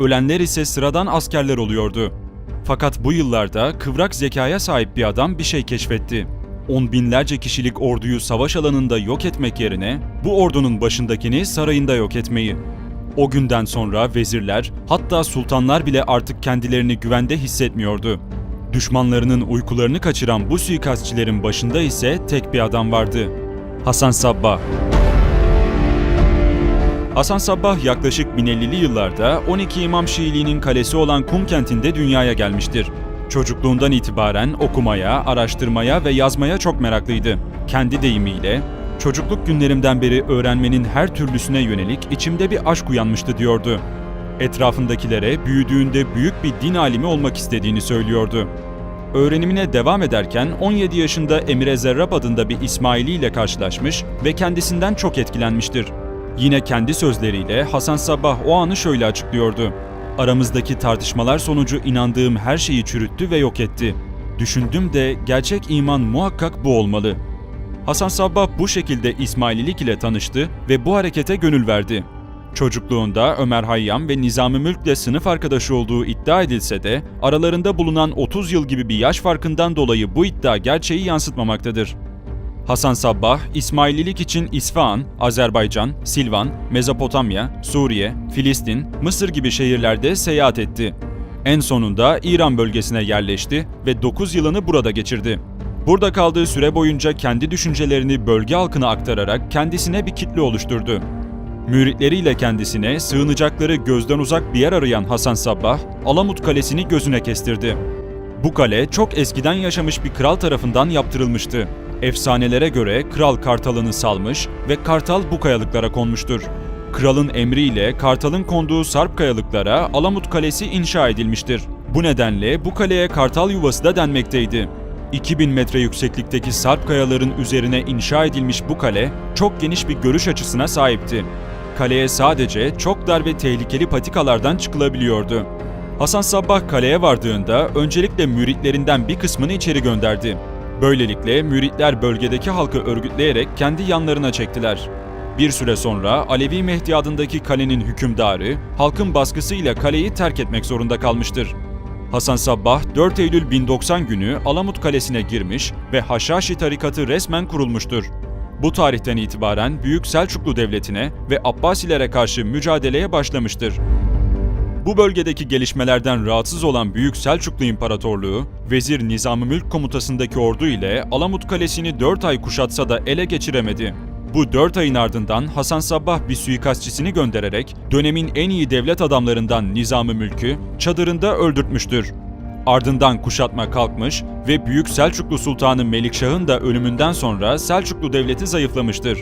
ölenler ise sıradan askerler oluyordu. Fakat bu yıllarda kıvrak zekaya sahip bir adam bir şey keşfetti. On binlerce kişilik orduyu savaş alanında yok etmek yerine bu ordunun başındakini sarayında yok etmeyi. O günden sonra vezirler, hatta sultanlar bile artık kendilerini güvende hissetmiyordu. Düşmanlarının uykularını kaçıran bu suikastçilerin başında ise tek bir adam vardı. Hasan Sabbah. Hasan Sabbah yaklaşık 1050'li yıllarda 12 İmam Şiiliğinin kalesi olan Kum kentinde dünyaya gelmiştir. Çocukluğundan itibaren okumaya, araştırmaya ve yazmaya çok meraklıydı. Kendi deyimiyle, çocukluk günlerimden beri öğrenmenin her türlüsüne yönelik içimde bir aşk uyanmıştı diyordu. Etrafındakilere büyüdüğünde büyük bir din alimi olmak istediğini söylüyordu. Öğrenimine devam ederken 17 yaşında Emire Zerrab adında bir İsmaili ile karşılaşmış ve kendisinden çok etkilenmiştir. Yine kendi sözleriyle Hasan Sabbah o anı şöyle açıklıyordu. Aramızdaki tartışmalar sonucu inandığım her şeyi çürüttü ve yok etti. Düşündüm de gerçek iman muhakkak bu olmalı. Hasan Sabbah bu şekilde İsmaililik ile tanıştı ve bu harekete gönül verdi. Çocukluğunda Ömer Hayyam ve Nizami Mülk'le sınıf arkadaşı olduğu iddia edilse de aralarında bulunan 30 yıl gibi bir yaş farkından dolayı bu iddia gerçeği yansıtmamaktadır. Hasan Sabbah, İsmaililik için İsfahan, Azerbaycan, Silvan, Mezopotamya, Suriye, Filistin, Mısır gibi şehirlerde seyahat etti. En sonunda İran bölgesine yerleşti ve 9 yılını burada geçirdi. Burada kaldığı süre boyunca kendi düşüncelerini bölge halkına aktararak kendisine bir kitle oluşturdu. Müritleriyle kendisine sığınacakları gözden uzak bir yer arayan Hasan Sabbah, Alamut Kalesi'ni gözüne kestirdi. Bu kale çok eskiden yaşamış bir kral tarafından yaptırılmıştı. Efsanelere göre kral kartalını salmış ve kartal bu kayalıklara konmuştur. Kralın emriyle kartalın konduğu sarp kayalıklara Alamut Kalesi inşa edilmiştir. Bu nedenle bu kaleye kartal yuvası da denmekteydi. 2000 metre yükseklikteki sarp kayaların üzerine inşa edilmiş bu kale çok geniş bir görüş açısına sahipti. Kaleye sadece çok dar ve tehlikeli patikalardan çıkılabiliyordu. Hasan Sabbah kaleye vardığında öncelikle müritlerinden bir kısmını içeri gönderdi. Böylelikle müritler bölgedeki halkı örgütleyerek kendi yanlarına çektiler. Bir süre sonra Alevi Mehdi adındaki kalenin hükümdarı halkın baskısıyla kaleyi terk etmek zorunda kalmıştır. Hasan Sabbah 4 Eylül 1090 günü Alamut Kalesi'ne girmiş ve Haşhaşi tarikatı resmen kurulmuştur. Bu tarihten itibaren Büyük Selçuklu Devleti'ne ve Abbasilere karşı mücadeleye başlamıştır. Bu bölgedeki gelişmelerden rahatsız olan Büyük Selçuklu İmparatorluğu, Vezir Nizami Mülk komutasındaki ordu ile Alamut Kalesi'ni 4 ay kuşatsa da ele geçiremedi. Bu 4 ayın ardından Hasan Sabbah bir suikastçisini göndererek dönemin en iyi devlet adamlarından Nizami Mülk'ü çadırında öldürtmüştür. Ardından kuşatma kalkmış ve Büyük Selçuklu Sultanı Melikşah'ın da ölümünden sonra Selçuklu Devleti zayıflamıştır.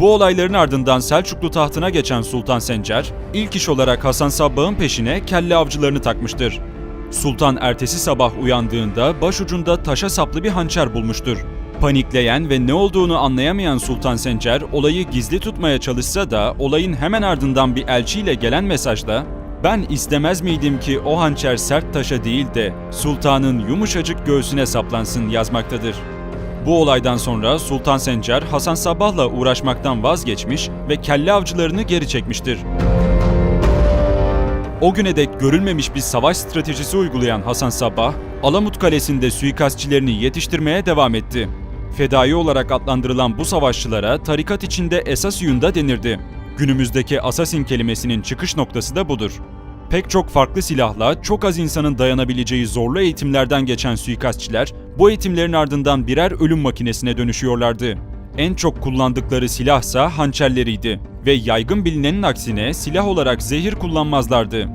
Bu olayların ardından Selçuklu tahtına geçen Sultan Sencer, ilk iş olarak Hasan Sabbah'ın peşine kelle avcılarını takmıştır. Sultan ertesi sabah uyandığında başucunda taşa saplı bir hançer bulmuştur. Panikleyen ve ne olduğunu anlayamayan Sultan Sencer olayı gizli tutmaya çalışsa da olayın hemen ardından bir elçiyle gelen mesajda ben istemez miydim ki o hançer sert taşa değil de sultanın yumuşacık göğsüne saplansın yazmaktadır. Bu olaydan sonra Sultan Sencer Hasan Sabbah'la uğraşmaktan vazgeçmiş ve kelle avcılarını geri çekmiştir. O güne dek görülmemiş bir savaş stratejisi uygulayan Hasan Sabbah, Alamut Kalesi'nde suikastçilerini yetiştirmeye devam etti. Fedai olarak adlandırılan bu savaşçılara tarikat içinde esas yunda denirdi. Günümüzdeki assassin kelimesinin çıkış noktası da budur. Pek çok farklı silahla çok az insanın dayanabileceği zorlu eğitimlerden geçen suikastçiler bu eğitimlerin ardından birer ölüm makinesine dönüşüyorlardı. En çok kullandıkları silahsa hançerleriydi ve yaygın bilinenin aksine silah olarak zehir kullanmazlardı.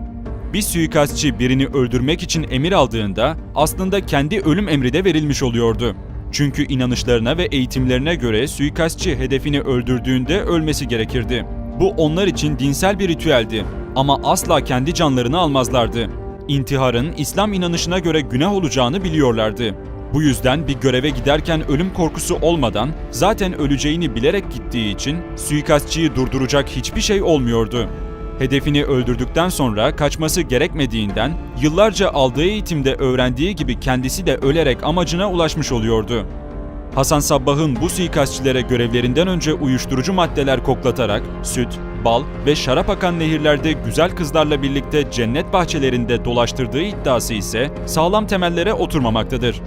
Bir suikastçı birini öldürmek için emir aldığında aslında kendi ölüm emri de verilmiş oluyordu. Çünkü inanışlarına ve eğitimlerine göre suikastçı hedefini öldürdüğünde ölmesi gerekirdi. Bu onlar için dinsel bir ritüeldi ama asla kendi canlarını almazlardı. İntiharın İslam inanışına göre günah olacağını biliyorlardı. Bu yüzden bir göreve giderken ölüm korkusu olmadan zaten öleceğini bilerek gittiği için suikastçıyı durduracak hiçbir şey olmuyordu. Hedefini öldürdükten sonra kaçması gerekmediğinden yıllarca aldığı eğitimde öğrendiği gibi kendisi de ölerek amacına ulaşmış oluyordu. Hasan Sabbah'ın bu suikastçilere görevlerinden önce uyuşturucu maddeler koklatarak süt, bal ve şarap akan nehirlerde güzel kızlarla birlikte cennet bahçelerinde dolaştırdığı iddiası ise sağlam temellere oturmamaktadır.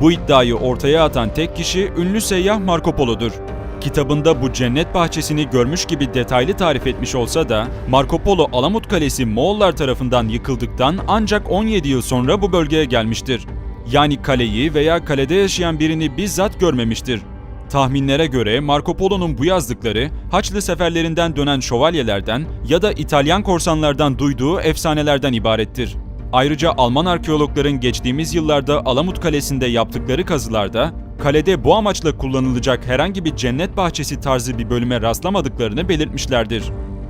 Bu iddiayı ortaya atan tek kişi ünlü seyyah Marco Polo'dur. Kitabında bu cennet bahçesini görmüş gibi detaylı tarif etmiş olsa da Marco Polo Alamut Kalesi Moğollar tarafından yıkıldıktan ancak 17 yıl sonra bu bölgeye gelmiştir. Yani kaleyi veya kalede yaşayan birini bizzat görmemiştir. Tahminlere göre Marco Polo'nun bu yazdıkları Haçlı seferlerinden dönen şövalyelerden ya da İtalyan korsanlardan duyduğu efsanelerden ibarettir. Ayrıca Alman arkeologların geçtiğimiz yıllarda Alamut Kalesi'nde yaptıkları kazılarda kalede bu amaçla kullanılacak herhangi bir cennet bahçesi tarzı bir bölüme rastlamadıklarını belirtmişlerdir.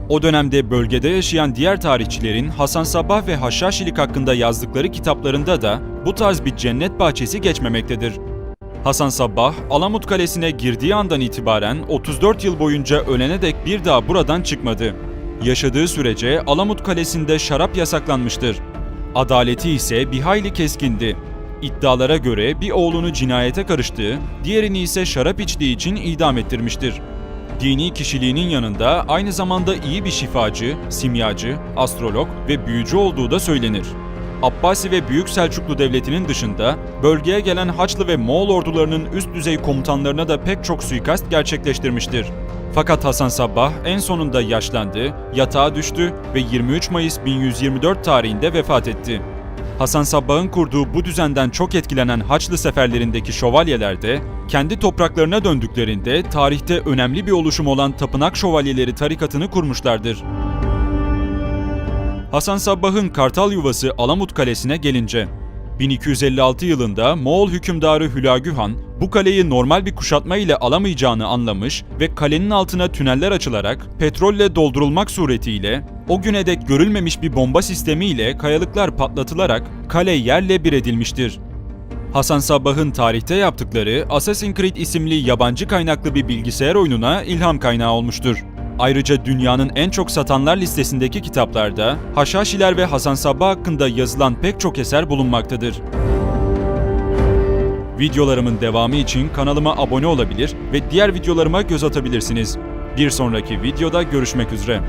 O dönemde bölgede yaşayan diğer tarihçilerin Hasan Sabbah ve Haşhaşilik hakkında yazdıkları kitaplarında da bu tarz bir cennet bahçesi geçmemektedir. Hasan Sabbah, Alamut Kalesi'ne girdiği andan itibaren 34 yıl boyunca ölene dek bir daha buradan çıkmadı. Yaşadığı sürece Alamut Kalesi'nde şarap yasaklanmıştır. Adaleti ise bir hayli keskindi. İddialara göre bir oğlunu cinayete karıştığı, diğerini ise şarap içtiği için idam ettirmiştir. Dini kişiliğinin yanında aynı zamanda iyi bir şifacı, simyacı, astrolog ve büyücü olduğu da söylenir. Abbasi ve Büyük Selçuklu Devleti'nin dışında bölgeye gelen Haçlı ve Moğol ordularının üst düzey komutanlarına da pek çok suikast gerçekleştirmiştir. Fakat Hasan Sabbah en sonunda yaşlandı, yatağa düştü ve 23 Mayıs 1124 tarihinde vefat etti. Hasan Sabbah'ın kurduğu bu düzenden çok etkilenen Haçlı seferlerindeki şövalyeler de kendi topraklarına döndüklerinde tarihte önemli bir oluşum olan Tapınak Şövalyeleri tarikatını kurmuşlardır. Hasan Sabbah'ın Kartal Yuvası Alamut Kalesi'ne gelince 1256 yılında Moğol hükümdarı Hülagü Han bu kaleyi normal bir kuşatma ile alamayacağını anlamış ve kalenin altına tüneller açılarak petrolle doldurulmak suretiyle o güne dek görülmemiş bir bomba sistemi ile kayalıklar patlatılarak kale yerle bir edilmiştir. Hasan Sabbah'ın tarihte yaptıkları Assassin's Creed isimli yabancı kaynaklı bir bilgisayar oyununa ilham kaynağı olmuştur. Ayrıca dünyanın en çok satanlar listesindeki kitaplarda Haşhaşiler ve Hasan Sabbah hakkında yazılan pek çok eser bulunmaktadır. Videolarımın devamı için kanalıma abone olabilir ve diğer videolarıma göz atabilirsiniz. Bir sonraki videoda görüşmek üzere.